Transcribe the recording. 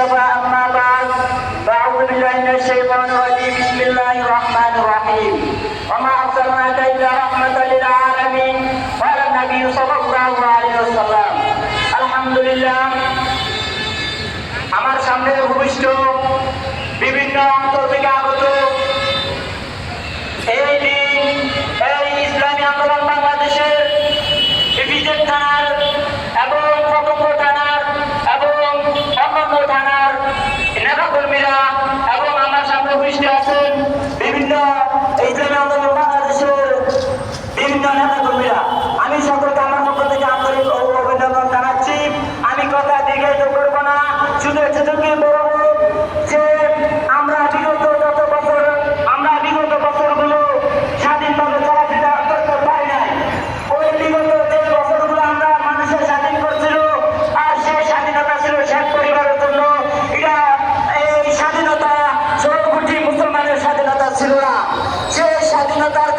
المصطفى أما بعد فأعوذ بالله من الشيطان الرجيم بسم الله الرحمن الرحيم وما أرسلناك إلا رحمة للعالمين قال النبي صلى الله عليه وسلم الحمد لله আমার সামনে উপবিষ্ট বিভিন্ন ইসলামী আন্দোলন বিভিন্ন নেতা আমি সকলকে আমার পক্ষ থেকে আন্তরিক জানাচ্ছি। আমি কথা দীর্ঘায়িত করব না। শুধু এতটুকুই বলব যে আমরা বিগত যত বছর, আমরা বিগত বছরগুলো স্বাধীনভাবে চলাফেরা নাই। ওই বিগত যে বছরগুলো আমরা মানুষের স্বাধীন করছিল, আর সেই স্বাধীনতা ছিল শেখ পরিবারের জন্য এটা এই স্বাধীনতা মুসলমানের স্বাধীনতা ছিল না। una tarde.